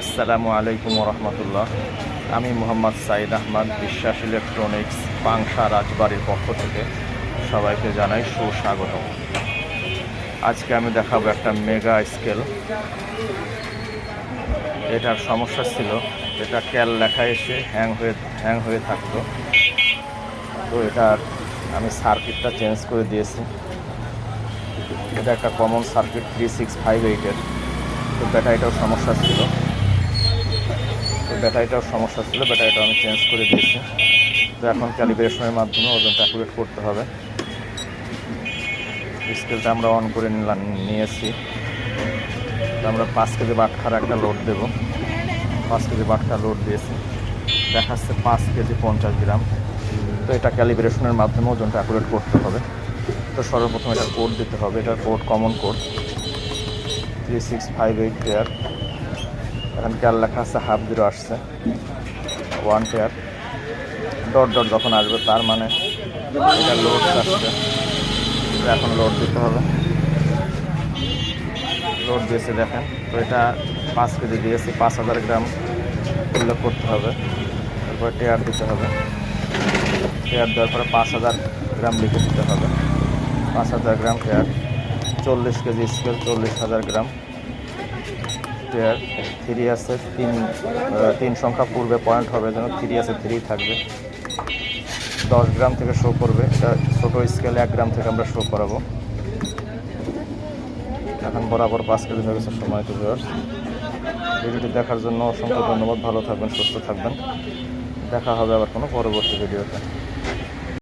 আসসালামু আলাইকুম রহমতুল্লাহ আমি মোহাম্মদ সাইদ আহমদ, বিশ্বাস ইলেকট্রনিক্স পাংশা রাজবাড়ির পক্ষ থেকে সবাইকে জানাই সুস্বাগত আজকে আমি দেখাবো একটা মেগা স্কেল। এটার সমস্যা ছিল, এটা ক্যাল লেখা এসে হ্যাং হয়ে হ্যাং হয়ে থাকতো। তো এটার আমি সার্কিটটা চেঞ্জ করে দিয়েছি। এটা একটা common circuit three six five এইটের তো ব্যাটারিটাও সমস্যা ছিল। ব্যাটারিটাও সমস্যা ছিল ব্যাটারিটাও আমি চেঞ্জ করে দিয়েছি। তো এখন ক্যালিব্রেশনের মাধ্যমে ওজনটা অ্যাকুরেট করতে হবে। স্কেলটা আমরা অন করে নিলাম, নিয়েছি। আমরা পাঁচ কেজি বাটখার একটা লোড দেব। পাঁচ কেজি বাটখা লোড দিয়েছি। দেখাচ্ছে পাঁচ কেজি পঞ্চাশ গ্রাম। তো এটা ক্যালিব্রেশনের মাধ্যমে ওজনটা অ্যাকুরেট করতে হবে। তো সর্বপ্রথম এটার কোড দিতে হবে। এটার code common code three six five eight pair এখন ক্যাল লেখা আছে হাফ জিরো আসছে। ওয়ান পেয়ার ডট ডট যখন আসবে, তার মানে লোড আসছে। এখন লোড দিতে হবে। লোড দিয়েছে, দেখেন। তো এটা পাঁচ কেজি দিয়েছি, পাঁচ হাজার গ্রাম উল্লেখ করতে হবে। তারপরে টেয়ার দিতে হবে। টেয়ার দেওয়ার পরে পাঁচ হাজার গ্রাম লিখে দিতে হবে। পাঁচ হাজার গ্রাম টেয়ার চল্লিশ কেজি স্কেল চল্লিশ হাজার গ্রাম। টেয়ার থ্রি আছে তিন তিন সংখ্যা পূর্বে পয়েন্ট হবে, যেন থ্রি আছে থ্রি থাকবে। দশ গ্রাম থেকে শো করবে। এটা ছোটো স্কেলে এক গ্রাম থেকে আমরা শো করাবো। এখন বরাবর পাঁচ কেজি হয়ে গেছে, সময় তো ভিডিওটি দেখার জন্য অসংখ্য ধন্যবাদ। ভালো থাকবেন, সুস্থ থাকবেন। দেখা হবে আবার কোনো পরবর্তী ভিডিওতে।